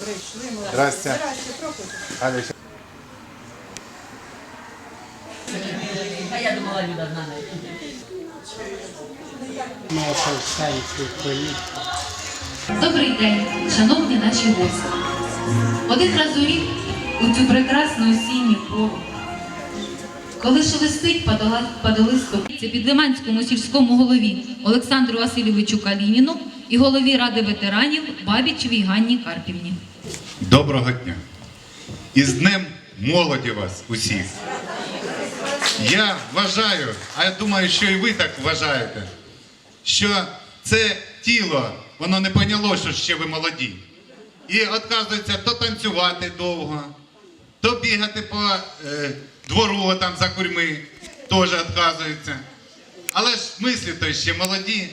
Прийшли, молодці. Здрасте. Здрасте, проходьте. А я думала, Люда одна не Добрий день, шановні наші гості. Один раз у рік у цю прекрасну осінню пору, коли шелестить подолисто це під Лиманському сільському голові Олександру Васильовичу Калініну і голові Ради ветеранів Бабічевій Ганні Карпівні. Доброго дня. І з Днем молоді вас усіх. Я вважаю, а я думаю, що і ви так вважаєте, що це тіло, воно не поняло, що ще ви молоді. І відказується то танцювати довго, то бігати по е, двору там за курьми, теж відказується. Але ж мислі то ще молоді.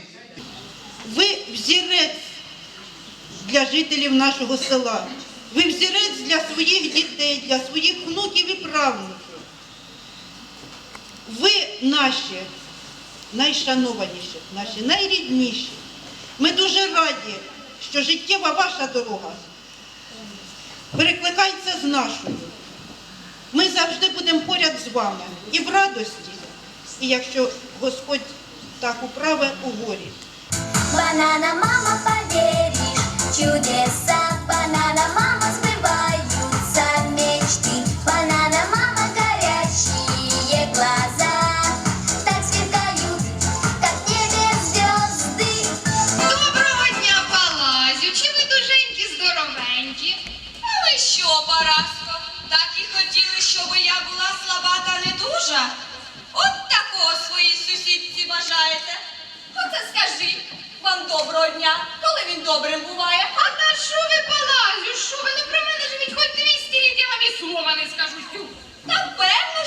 Взірець для жителів нашого села. Ви взірець для своїх дітей, для своїх внуків і правнуків. Ви наші найшанованіші, наші найрідніші. Ми дуже раді, що життєва ваша дорога перекликається з нашою. Ми завжди будемо поряд з вами і в радості, і якщо Господь так управе у горі. Банана, мама, поверишь, чудеса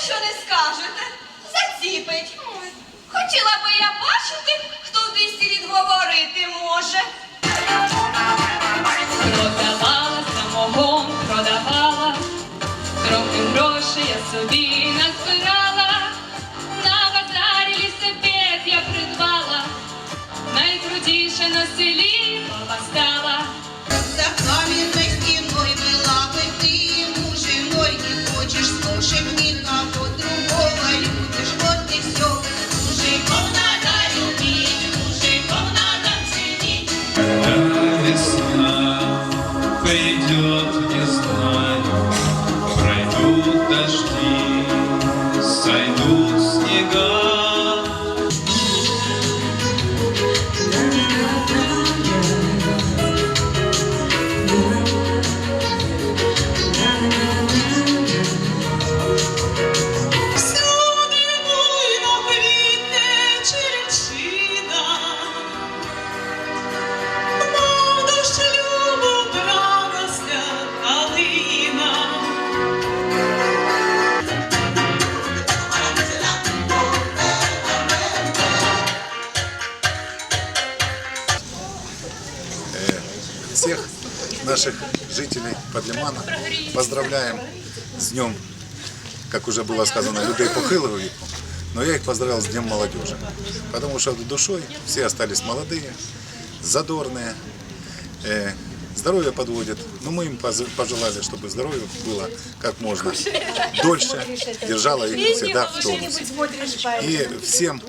що не скажете. Заціпить. Хотіла би я бачити, хто в 200 літ говорити може. Продавала самогон, продавала, трохи грошей я собі назбирала, на базарі лісапет я придбала, найкрутіша на селі God. Всех наших жителей Подлимана поздравляем с днем, как уже было сказано, людей похилого веку. Но я их поздравил с Днем молодежи, потому что душой все остались молодые, задорные, э, здоровье подводит. Но мы им пожелали, чтобы здоровье было как можно дольше, держало их всегда в тонусе. И всем,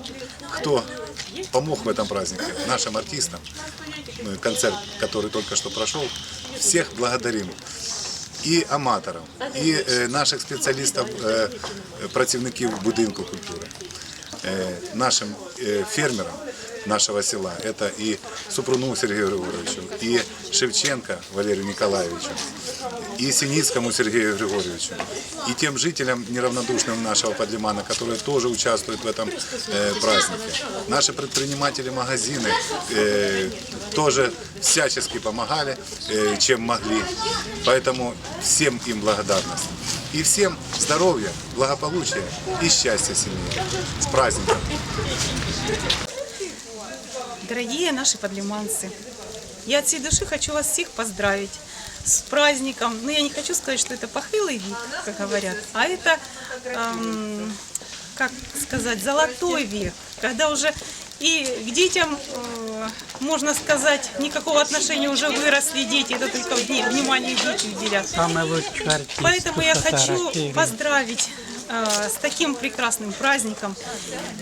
кто помог в этом празднике, нашим артистам, ну, концерт, который только что прошел, всех благодарим. І аматорів, і е, наших спеціалістів, е, працівників будинку культури, е, нашим е, фермерам нашего села, это и Супруну Сергею Григорьевичу, и Шевченко Валерию Николаевичу, и Синицкому Сергею Григорьевичу, и тем жителям неравнодушным нашего Подлимана, которые тоже участвуют в этом э, празднике. Наши предприниматели магазины э, тоже всячески помогали, э, чем могли. Поэтому всем им благодарность. И всем здоровья, благополучия и счастья семьи. С праздником! Дорогие наши подлиманцы, я от всей души хочу вас всех поздравить с праздником. Но я не хочу сказать, что это похылый вид, как говорят, а это, эм, как сказать, золотой век, когда уже И к детям, э, можно сказать, никакого отношения уже выросли дети, это только внимание дети уделят. Поэтому я хочу поздравить с таким прекрасным праздником,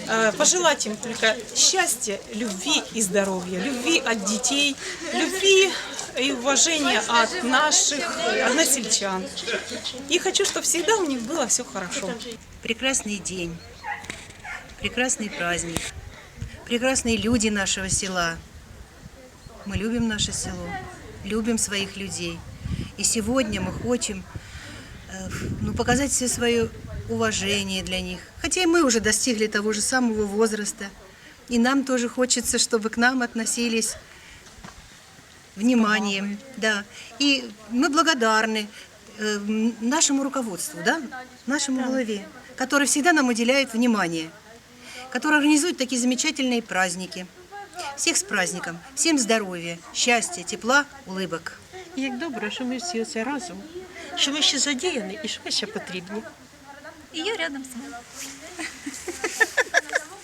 э, пожелать им только счастья, любви и здоровья, любви от детей, любви и уважения от наших односельчан. И хочу, чтобы всегда у них было все хорошо. прекрасный день, прекрасный праздник, прекрасные люди нашего села. Мы любим наше село, любим своих людей. И сегодня мы хотим э, ну, показать все свое уважение для них. Хотя и мы уже достигли того же самого возраста. И нам тоже хочется, чтобы к нам относились вниманием, да. И мы благодарны э, м, нашему руководству, да, нашему главе, который всегда нам уделяет внимание, который организует такие замечательные праздники. Всех с праздником, всем здоровья, счастья, тепла, улыбок. І як добре, що ми всі оце разом, що ми ще задіяні і що ми ще потрібні. Я рядом з вами.